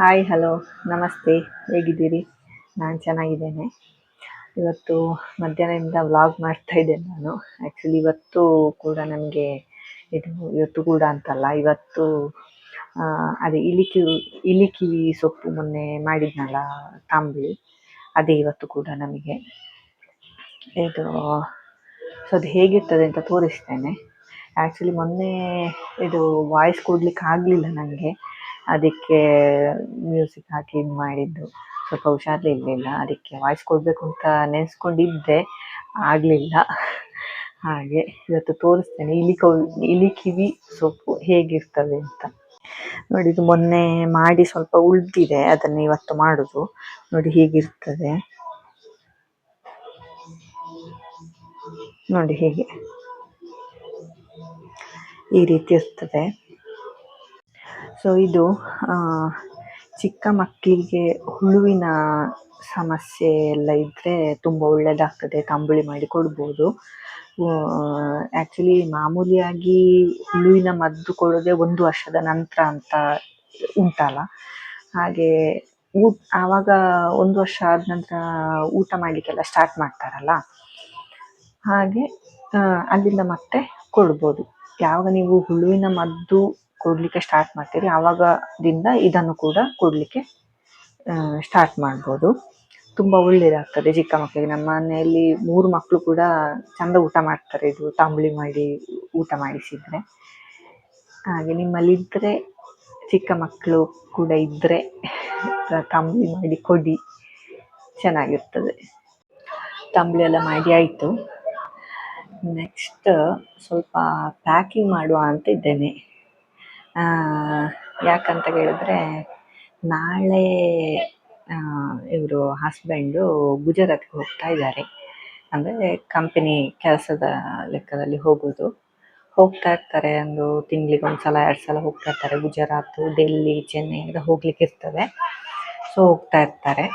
Hi hello ನಮಸ್ತೆ. ಹೇಗಿದ್ದೀರಿ? ನಾನು ಚೆನ್ನಾಗಿದ್ದೇನೆ. ಇವತ್ತು ಮಧ್ಯಾಹ್ನದಿಂದ ವ್ಲಾಗ್ ಮಾಡ್ತಾ ಇದ್ದೇನೆ ನಾನು. ಆ್ಯಕ್ಚುಲಿ ಇವತ್ತು ಕೂಡ ನನಗೆ ಇದು ಇವತ್ತು ಕೂಡ ಅಂತಲ್ಲ, ಇವತ್ತು ಅದೇ ಇಲಿಕಿ ಇಲಿಕಿ ಸೊಪ್ಪು ಮೊನ್ನೆ ಮಾಡಿದ್ನಲ್ಲ ತಂಬಳಿ ಅದೇ ಇವತ್ತು ಕೂಡ ನಮಗೆ. ಇದು ಸೊ ಅದು ಹೇಗಿರ್ತದೆ ಅಂತ ತೋರಿಸ್ತೇನೆ. ಆ್ಯಕ್ಚುಲಿ ಮೊನ್ನೆ ಇದು ವಾಯ್ಸ್ ಕೊಡ್ಲಿಕ್ಕೆ ಆಗಲಿಲ್ಲ ನನಗೆ ಅದಕ್ಕೆ ಮ್ಯೂಸಿಕ್ ಹಾಕಿ ಇದು ಮಾಡಿದ್ದು. ಸ್ವಲ್ಪ ಹುಷಾರಿರ್ಲಿಲ್ಲ ಅದಕ್ಕೆ ವಾಯ್ಸ್ ಕೊಡಬೇಕು ಅಂತ ನೆನೆಸ್ಕೊಂಡಿದ್ದೆ. ಆಗಲಿಲ್ಲ. ಹಾಗೆ ಇವತ್ತು ತೋರಿಸ್ತೇನೆ. ಇಲಿ ಕೌ, ಇಲಿ ಕಿವಿ ಸೊಪ್ಪು ಹೇಗಿರ್ತದೆ ಅಂತ. ನೋಡಿ ಇದು ಮೊನ್ನೆ ಮಾಡಿ ಸ್ವಲ್ಪ ಉಳಿದಿದೆ. ಅದನ್ನು ಇವತ್ತು ಮಾಡುದು. ನೋಡಿ ಹೀಗಿರ್ತದೆ. ನೋಡಿ ಹೀಗೆ. ಈ ರೀತಿ ಇರ್ತದೆ. ಸೊ ಇದು ಚಿಕ್ಕ ಮಕ್ಕಳಿಗೆ ಹುಳುವಿನ ಸಮಸ್ಯೆ ಎಲ್ಲ ಇದ್ದರೆ ತುಂಬ ಒಳ್ಳೆಯದಾಗ್ತದೆ ತಂಬುಳಿ ಮಾಡಿ ಕೊಡ್ಬೋದು. ಆ್ಯಕ್ಚುಲಿ ಮಾಮೂಲಿಯಾಗಿ ಹುಳುವಿನ ಮದ್ದು ಕೊಡೋದೇ ಒಂದು ವರ್ಷದ ನಂತರ ಅಂತ ಉಂಟಲ್ಲ. ಹಾಗೆ ಊ, ಆವಾಗ ಒಂದು ವರ್ಷ ಆದ ನಂತರ ಊಟ ಮಾಡಲಿಕ್ಕೆಲ್ಲ ಸ್ಟಾರ್ಟ್ ಮಾಡ್ತಾರಲ್ಲ. ಹಾಗೆ ಅಲ್ಲಿಂದ ಮತ್ತೆ ಕೊಡ್ಬೋದು. ಯಾವಾಗ ನೀವು ಹುಳುವಿನ ಮದ್ದು ಕೊಡಲಿಕ್ಕೆ ಸ್ಟಾರ್ಟ್ ಮಾಡ್ತೀರಿ. ಆವಾಗದಿಂದ ಇದನ್ನು ಕೂಡ ಕೊಡಲಿಕ್ಕೆ ಸ್ಟಾರ್ಟ್ ಮಾಡ್ಬೋದು. ತುಂಬ ಒಳ್ಳೆಯದಾಗ್ತದೆ ಚಿಕ್ಕ ಮಕ್ಕಳಿಗೆ ನಮ್ಮ ಮನೆಯಲ್ಲಿ ಮೂರು ಮಕ್ಕಳು ಕೂಡ ಚಂದ ಊಟ ಮಾಡ್ತಾರೆ. ಇದು ತಂಬುಳಿ ಮಾಡಿ ಊಟ ಮಾಡಿಸಿದರೆ. ಹಾಗೆ ನಿಮ್ಮಲ್ಲಿ ಇದ್ದರೆ ಚಿಕ್ಕ ಮಕ್ಕಳು ಕೂಡ ಇದ್ದರೆ ತಂಬುಳಿ ಮಾಡಿ ಕೊಡಿ. ಚೆನ್ನಾಗಿರ್ತದೆ. ತಂಬುಳಿ ಎಲ್ಲ ಮಾಡಿ ಆಯಿತು. ನೆಕ್ಸ್ಟ್ ಸ್ವಲ್ಪ ಪ್ಯಾಕಿಂಗ್ ಮಾಡುವ ಅಂತ ಇದ್ದೇನೆ. ಯಾಕಂತ ಹೇಳಿದ್ರೆ ನಾಳೆ ಇವರು ಹಸ್ಬೆಂಡು ಗುಜರಾತ್ಗೆ ಹೋಗ್ತಾ ಇದ್ದಾರೆ. ಅಂದರೆ ಕಂಪನಿ ಕೆಲಸದ ಲೆಕ್ಕದಲ್ಲಿ ಹೋಗೋದು. ಹೋಗ್ತಾ ಇರ್ತಾರೆ ಒಂದು ತಿಂಗಳಿಗೆ ಒಂದು ಸಲ, ಎರಡು ಸಲ ಹೋಗ್ತಾ ಇರ್ತಾರೆ. ಗುಜರಾತ್ ಡೆಲ್ಲಿ ಚೆನ್ನೈ ಎಲ್ಲ ಹೋಗ್ಲಿಕ್ಕೆ ಇರ್ತದೆ. ಸೊ ಹೋಗ್ತಾ ಇರ್ತಾರೆ.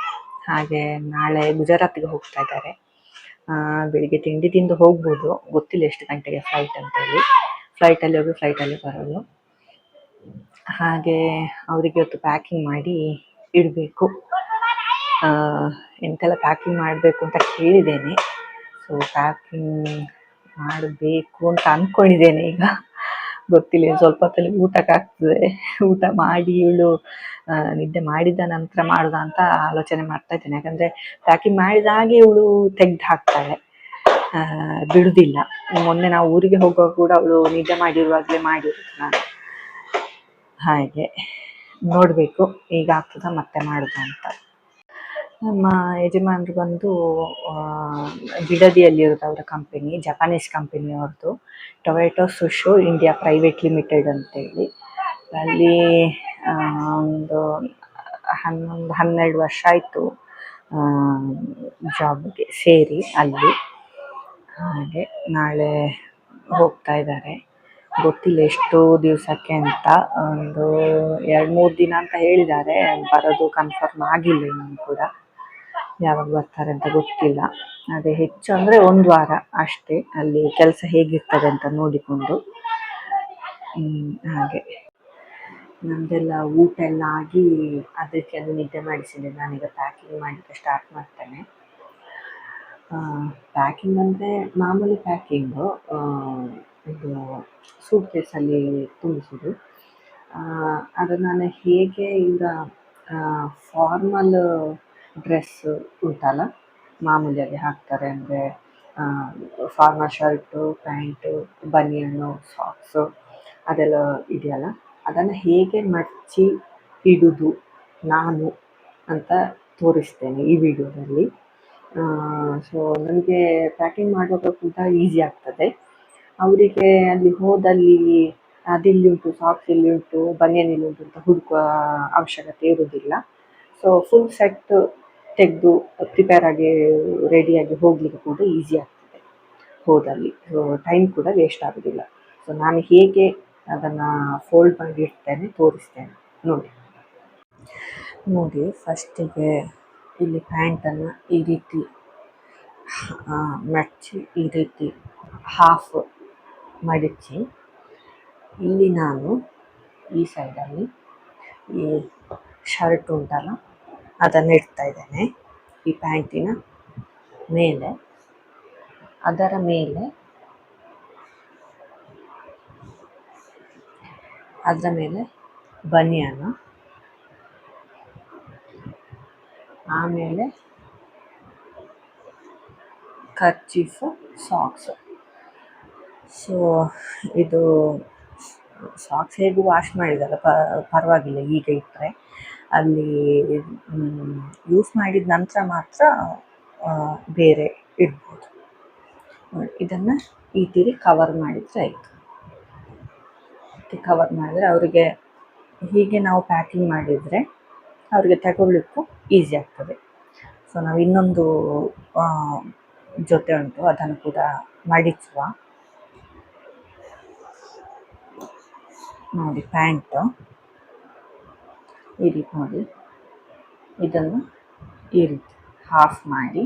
ಹಾಗೆ ನಾಳೆ ಗುಜರಾತ್ಗೆ ಹೋಗ್ತಾ ಇದ್ದಾರೆ. ಬೆಳಿಗ್ಗೆ ತಿಂಡಿ ತಿಂದು ಹೋಗ್ಬೋದು. ಗೊತ್ತಿಲ್ಲ ಎಷ್ಟು ಗಂಟೆಗೆ ಫ್ಲೈಟ್ ಅಂತೇಳಿ. ಫ್ಲೈಟಲ್ಲಿ ಹೋಗಿ ಫ್ಲೈಟಲ್ಲಿ ಬರೋದು. ಹಾಗೆ ಅವರಿಗೆ ಇವತ್ತು ಪ್ಯಾಕಿಂಗ್ ಮಾಡಿ ಇಡಬೇಕು. ಎಂತೆಲ್ಲ ಪ್ಯಾಕಿಂಗ್ ಮಾಡಬೇಕು ಅಂತ ಕೇಳಿದ್ದೇನೆ. ಸೊ ಪ್ಯಾಕಿಂಗ್ ಮಾಡಬೇಕು ಅಂತ ಅಂದ್ಕೊಂಡಿದ್ದೇನೆ ಈಗ. ಗೊತ್ತಿಲ್ಲ ಸ್ವಲ್ಪ ಹೊತ್ತಲ್ಲಿ ಊಟಕ್ಕೆ ಆಗ್ತದೆ. ಊಟ ಮಾಡಿ ಇವಳು ನಿದ್ದೆ ಮಾಡಿದ ನಂತರ ಮಾಡುದಾ ಅಂತ ಆಲೋಚನೆ ಮಾಡ್ತಾ ಇದ್ದೇನೆ. ಯಾಕಂದರೆ ಪ್ಯಾಕಿಂಗ್ ಮಾಡಿದ ಹಾಗೆ ಇವಳು ತೆಗ್ದು ಹಾಕ್ತಾಳೆ. ಬಿಡುವುದಿಲ್ಲ ಮೊನ್ನೆ ನಾವು ಊರಿಗೆ ಹೋಗುವಾಗ ಕೂಡ ಅವಳು ನಿದ್ದೆ ಮಾಡಿರುವಾಗಲೇ ಮಾಡಿರೋದು ನಾನು. ಹಾಗೆ ನೋಡಬೇಕು ಈಗ ಆಗ್ತದ ಮತ್ತೆ ಮಾಡುದ ಅಂತ. ನಮ್ಮ ಯಜಮಾನರು ಬಂದು ಬಿಡದಿಯಲ್ಲಿರೋದು ಅವರ ಕಂಪನಿ ಜಪಾನೀಸ್ ಕಂಪನಿ ಅವ್ರದ್ದು ಟೊಮೆಟೊ ಸುಶು ಇಂಡಿಯಾ ಪ್ರೈವೇಟ್ ಲಿಮಿಟೆಡ್ ಅಂತೇಳಿ. ಅಲ್ಲಿ ಒಂದು ಹನ್ನೊಂದು, ಹನ್ನೆರಡು ವರ್ಷ ಆಯಿತು ಜಾಬ್ಗೆ ಸೇರಿ ಅಲ್ಲಿ. ಹಾಗೆ ನಾಳೆ ಹೋಗ್ತಾ ಇದ್ದಾರೆ ಗೊತ್ತಿಲ್ಲ ಎಷ್ಟು ದಿವಸಕ್ಕೆ ಅಂತ. ಒಂದು ಎರಡು ಮೂರು ದಿನ ಅಂತ ಹೇಳಿದ್ದಾರೆ. ಬರೋದು ಕನ್ಫರ್ಮ್ ಆಗಿಲ್ಲ ಇನ್ನೂ ಕೂಡ. ಯಾವಾಗ ಬರ್ತಾರೆ ಅಂತ ಗೊತ್ತಿಲ್ಲ. ಅದೇ ಹೆಚ್ಚು ಅಂದರೆ ಒಂದು ವಾರ ಅಷ್ಟೇ ಅಲ್ಲಿ ಕೆಲಸ ಹೇಗಿರ್ತದೆ ಅಂತ ನೋಡಿಕೊಂಡು. ಹಾಗೆ. ನಮ್ದೆಲ್ಲ ಊಟ ಎಲ್ಲ ಆಗಿ ಅದಕ್ಕೆ ಅದು ನಿದ್ದೆ ಮಾಡಿಸಿದೆ. ನಾನೀಗ ಪ್ಯಾಕಿಂಗ್ ಮಾಡಲಿಕ್ಕೆ ಸ್ಟಾರ್ಟ್ ಮಾಡ್ತೇನೆ. ಪ್ಯಾಕಿಂಗ್ ಅಂದರೆ ಮಾಮೂಲಿ ಪ್ಯಾಕಿಂಗು ಇದು ಸೂಟ್ ಕೇಸಲ್ಲಿ ತುಂಬಿಸೋದು ಅದು ನಾನು ಹೇಗೆ ಈಗ ಫಾರ್ಮಲ್ ಡ್ರೆಸ್ ಉಂಟಲ್ಲ, ಮಾಮೂಲಿಯಾಗಿ ಹಾಕ್ತಾರೆ ಅಂದರೆ ಫಾರ್ಮಲ್ ಶರ್ಟು ಪ್ಯಾಂಟು ಬನಿಯನ್ನು ಸಾಕ್ಸು ಅದೆಲ್ಲ ಇದೆಯಲ್ಲ, ಅದನ್ನು ಹೇಗೆ ಮಡಚಿ ಇಡುವುದು ನಾನು ಅಂತ ತೋರಿಸ್ತೇನೆ ಈ ವಿಡಿಯೋದಲ್ಲಿ. ಸೊ ನನಗೆ ಪ್ಯಾಕಿಂಗ್ ಮಾಡುವಾಗ ಕೂಡ ಈಸಿ ಆಗ್ತದೆ. ಅವರಿಗೆ ಅಲ್ಲಿ ಹೋದಲ್ಲಿ ಅದಿಲ್ಲಿ ಉಂಟು, ಸಾಕ್ಸ್ ಇಲ್ಲಿ ಉಂಟು, ಬನಿಯನ್ ಇಲ್ಲಿ ಉಂಟು ಅಂತ ಹುಡುಕುವ ಅವಶ್ಯಕತೆ ಇರುವುದಿಲ್ಲ. ಸೊ ಫುಲ್ ಸೆಟ್ ತೆಗೆದು ಪ್ರಿಪೇರ್ ಆಗಿ ರೆಡಿಯಾಗಿ ಹೋಗಲಿಕ್ಕೆ ಕೂಡ ಈಸಿ ಆಗ್ತದೆ. ಹೋದಲ್ಲಿ. ಸೊ ಟೈಮ್ ಕೂಡ ವೇಸ್ಟ್ ಆಗೋದಿಲ್ಲ. ಸೊ ನಾನು ಹೇಗೆ ಅದನ್ನು ಫೋಲ್ಡ್ ಮಾಡಿ ಇಡ್ತೇನೆ, ತೋರಿಸ್ತೇನೆ. ನೋಡಿ. ನೋಡಿ ಫಸ್ಟಿಗೆ ಇಲ್ಲಿ ಪ್ಯಾಂಟನ್ನು ಈ ರೀತಿ ಮಡಚಿ ಈ ರೀತಿ ಹಾಫ್ ಮಡಚಿ ಇಲ್ಲಿ ನಾನು ಈ ಸೈಡಲ್ಲಿ ಈ ಶರ್ಟ್ ಉಂಟಲ್ಲ, ಅದನ್ನು ಇಡ್ತಾ ಇದ್ದೇನೆ. ಈ ಪ್ಯಾಂಟಿನ ಮೇಲೆ, ಅದರ ಮೇಲೆ ಅದರ ಮೇಲೆ ಬನಿಯಾನ, ಆಮೇಲೆ ಕರ್ಚೀಫು, ಸಾಕ್ಸು. ಸೊ ಇದು ಸಾಕ್ಸ್ ಹೇಗೂ ವಾಶ್ ಮಾಡಿದಲ್ಲ ಪರವಾಗಿಲ್ಲ, ಈಗ ಇಟ್ಟರೆ ಅಲ್ಲಿ ಯೂಸ್ ಮಾಡಿದ ನಂತರ ಮಾತ್ರ ಬೇರೆ ಇಡ್ಬೋದು. ಇದನ್ನು ಇದನ್ನ ಈ ತೀರಿ ಕವರ್ ಮಾಡಿದರೆ ಆಯಿತು. ಕವರ್ ಮಾಡಿದರೆ ಅವರಿಗೆ ಹೀಗೆ ನಾವು ಪ್ಯಾಕಿಂಗ್ ಮಾಡಿದರೆ ಅವರಿಗೆ ತಗೊಳ್ಳಿಕ್ಕೂ ಈಸಿ ಆಗ್ತದೆ. ಸೊ ನಾವು ಇನ್ನೊಂದು ಜೊತೆ ಉಂಟು, ಅದನ್ನು ಕೂಡ ಮಡಿಚುವ ನೋಡಿ, ಪ್ಯಾಂಟು. ಈ ರೀತಿ ನೋಡಿ. ಇದನ್ನು ಈ ರೀತಿ ಹಾಫ್ ಮಾಡಿ.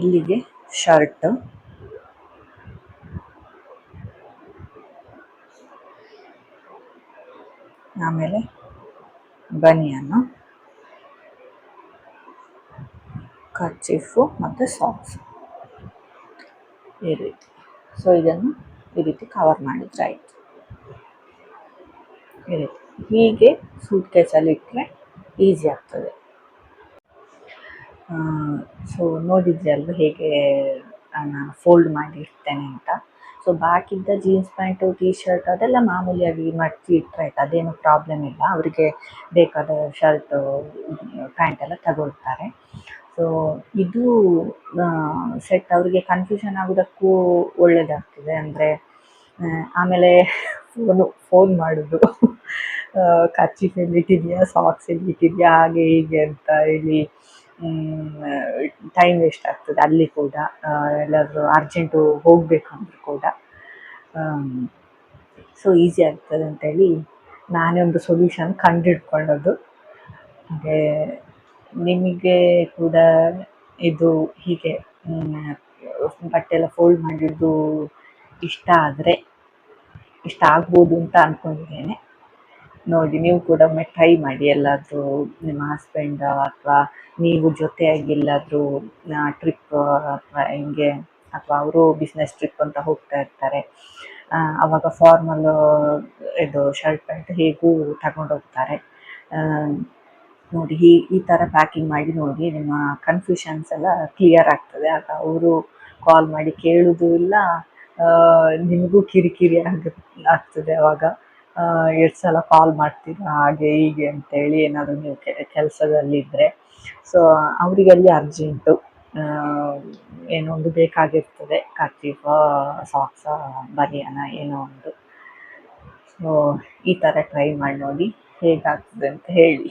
ಇಲ್ಲಿಗೆ ಶರ್ಟ್ ಆಮೇಲೆ ಬನಿಯನ್ನು ಕರ್ಚೀಫು ಮತ್ತು ಸಾಕ್ಸ್. ಈ ರೀತಿ. ಸೊ ಇದನ್ನು ಈ ರೀತಿ ಕವರ್ ಮಾಡಿದ್ರೆ ಆಯಿತು. ಈ ಹೀಗೆ ಸೂಟ್ ಕೇಸಲ್ಲಿ ಇಟ್ಟರೆ ಈಸಿ ಆಗ್ತದೆ. ಸೊ ನೋಡಿದ್ರಿ ಅಲ್ವ ಹೇಗೆ ನಾನು ಫೋಲ್ಡ್ ಮಾಡಿ ಇಡ್ತೇನೆ ಅಂತ. ಸೊ ಬಾಕಿದ್ದ ಜೀನ್ಸ್ ಪ್ಯಾಂಟು ಟೀ ಶರ್ಟ್ ಅದೆಲ್ಲ ಮಾಮೂಲಿಯಾಗಿ ಮಡಚಿ ಇಟ್ಟರೆ ಆಯ್ತು. ಅದೇನು ಪ್ರಾಬ್ಲಮ್ ಇಲ್ಲ. ಅವರಿಗೆ ಬೇಕಾದ ಶರ್ಟು ಪ್ಯಾಂಟ್ ಎಲ್ಲ ತಗೊಳ್ತಾರೆ. ಸೊ ಇದು ಸೆಟ್ ಅವರಿಗೆ ಕನ್ಫ್ಯೂಷನ್ ಆಗೋದಕ್ಕೂ ಒಳ್ಳೆಯದಾಗ್ತದೆ ಅಂದರೆ ಆಮೇಲೆ ಫೋನು ಫೋನ್ ಮಾಡೋದು. ಕಚ್ಚಿ ಇಟ್ಟಿದೆಯಾ ಸಾಕ್ಸ್ ಇಟ್ಟಿದೆಯಾ ಹಾಗೆ ಹೀಗೆ ಅಂತ ಹೇಳಿ ಟೈಮ್ ವೇಸ್ಟ್ ಆಗ್ತದೆ ಅಲ್ಲಿ ಕೂಡ. ಎಲ್ಲಾದರೂ ಅರ್ಜೆಂಟು ಹೋಗಬೇಕು ಅಂದರೂ ಕೂಡ. ಸೊ ಈಸಿ ಆಗ್ತದೆ ಅಂತೇಳಿ ನಾನೇ ಒಂದು ಸೊಲ್ಯೂಷನ್ ಕಂಡುಹಿಡ್ಕೊಳ್ಳೋದು ಹಾಗೆ ನಿಮಗೆ ಕೂಡ ಇದು ಹೀಗೆ ಬಟ್ಟೆ ಎಲ್ಲ ಫೋಲ್ಡ್ ಮಾಡಿದ್ದು ಇಷ್ಟ ಆದರೆ ಇಷ್ಟ ಆಗ್ಬೋದು ಅಂತ ಅಂದ್ಕೊಂಡಿದ್ದೇನೆ ನೋಡಿ ನೀವು ಕೂಡ ಒಮ್ಮೆ ಟ್ರೈ ಮಾಡಿ ಎಲ್ಲಾದರೂ ನಿಮ್ಮ ಹಸ್ಬೆಂಡ್ ಅಥವಾ ನೀವು ಜೊತೆಯಾಗಿ ಎಲ್ಲಾದರೂ ಟ್ರಿಪ್ ಅಥವಾ ಹಿಂಗೆ ಅಥವಾ ಅವರು ಬಿಸ್ನೆಸ್ ಟ್ರಿಪ್ ಅಂತ ಹೋಗ್ತಾ ಇರ್ತಾರೆ ಅವಾಗ ಫಾರ್ಮಲ್ ಇದು ಶರ್ಟ್ ಪ್ಯಾಂಟ್ ಹೇಗೂ ತಗೊಂಡು ಹೋಗ್ತಾರೆ ಆ, ನೋಡಿ ಈ ಈ ಥರ ಪ್ಯಾಕಿಂಗ್ ಮಾಡಿ ನೋಡಿ, ನಿಮ್ಮ ಕನ್ಫ್ಯೂಷನ್ಸ್ ಎಲ್ಲ ಕ್ಲಿಯರ್ ಆಗ್ತದೆ. ಆಗ ಅವರು ಕಾಲ್ ಮಾಡಿ ಕೇಳೋದು ಇಲ್ಲ ನಿಮಗೂ ಕಿರಿಕಿರಿ ಆಗ, ಆಗ್ತದೆ ಅವಾಗ. ಎಷ್ಟು ಸಲ ಕಾಲ್ ಮಾಡ್ತೀರಾ, ಹಾಗೆ ಹೀಗೆ ಅಂತೇಳಿ ಏನಾದರೂ ನೀವು ಕೆಲಸದಲ್ಲಿದ್ದರೆ ಸೊ ಅವರಿಗೆ ಅಲ್ಲಿ ಅರ್ಜೆಂಟು ಏನೋ ಒಂದು ಬೇಕಾಗಿರ್ತದೆ. ಕರ್ಚೀಫ ಸಾಕ್ಸ ಬನಿಯನ, ಏನೋ ಒಂದು. ಸೊ ಈ ಥರ ಟ್ರೈ ಮಾಡಿ ನೋಡಿ, ಹೇಗಾಗ್ತದೆ ಅಂತ ಹೇಳಿ.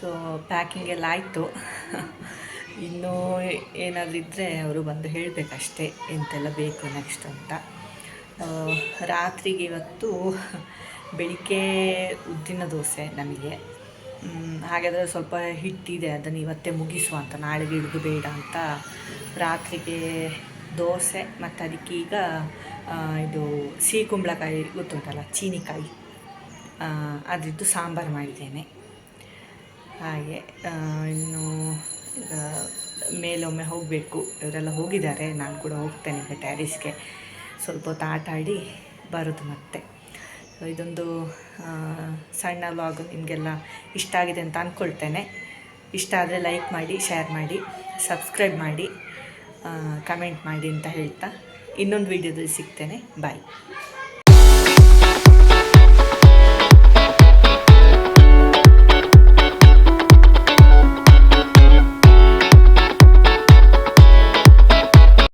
ಸೊ ಪ್ಯಾಕಿಂಗ್ ಎಲ್ಲ ಆಯಿತು. ಇನ್ನೂ ಏನಾದರೂ ಇದ್ದರೆ ಅವರು ಬಂದು ಹೇಳಬೇಕಷ್ಟೇ ಎಂತೆಲ್ಲ ಬೇಕು ನೆಕ್ಸ್ಟ್ ಅಂತ. ರಾತ್ರಿಗೆ ಇವತ್ತು ಬೆಳಿಗ್ಗೆ ಉದ್ದಿನ ದೋಸೆ ನಮಗೆ. ಹಾಗಾದರೆ ಸ್ವಲ್ಪ ಹಿಟ್ಟಿದೆ, ಅದನ್ನು ಇವತ್ತೇ ಮುಗಿಸುವ ಅಂತ, ನಾಳೆಗೆ ಹಿಡಿದು ಬೇಡ ಅಂತ ರಾತ್ರಿಗೆ ದೋಸೆ ಮತ್ತು ಅದಕ್ಕೆ ಈಗ ಇದು ಸಿಹಿ ಕುಂಬಳಕಾಯಿ ಗೊತ್ತುಂಟಲ್ಲ, ಚೀನಿಕಾಯಿ. ಅದ್ರದ್ದು ಸಾಂಬಾರು ಮಾಡಿದ್ದೇನೆ. ಹಾಗೆ ಇನ್ನು, ಈಗ ಮೇಲೊಮ್ಮೆ ಹೋಗಬೇಕು. ಇವರೆಲ್ಲ ಹೋಗಿದ್ದಾರೆ. ನಾನು ಕೂಡ ಹೋಗ್ತೇನೆ ಈಗ ಟ್ಯಾರಿಸ್ಗೆ ಸ್ವಲ್ಪ ಹೊತ್ತು ಆಟ ಆಡಿ ಬರೋದು ಮತ್ತೆ. ಇದೊಂದು ಸಣ್ಣ ವ್ಲಾಗ್ ನಿಮಗೆಲ್ಲ ಇಷ್ಟ ಆಗಿದೆ ಅಂತ ಅಂದ್ಕೊಳ್ತೇನೆ ಇಷ್ಟ ಆದರೆ ಲೈಕ್ ಮಾಡಿ ಶೇರ್ ಮಾಡಿ ಸಬ್ಸ್ಕ್ರೈಬ್ ಮಾಡಿ ಕಮೆಂಟ್ ಮಾಡಿ ಅಂತ ಹೇಳ್ತಾ ಇನ್ನೊಂದು ವೀಡಿಯೋದಲ್ಲಿ ಸಿಗ್ತೇನೆ. ಬಾಯ್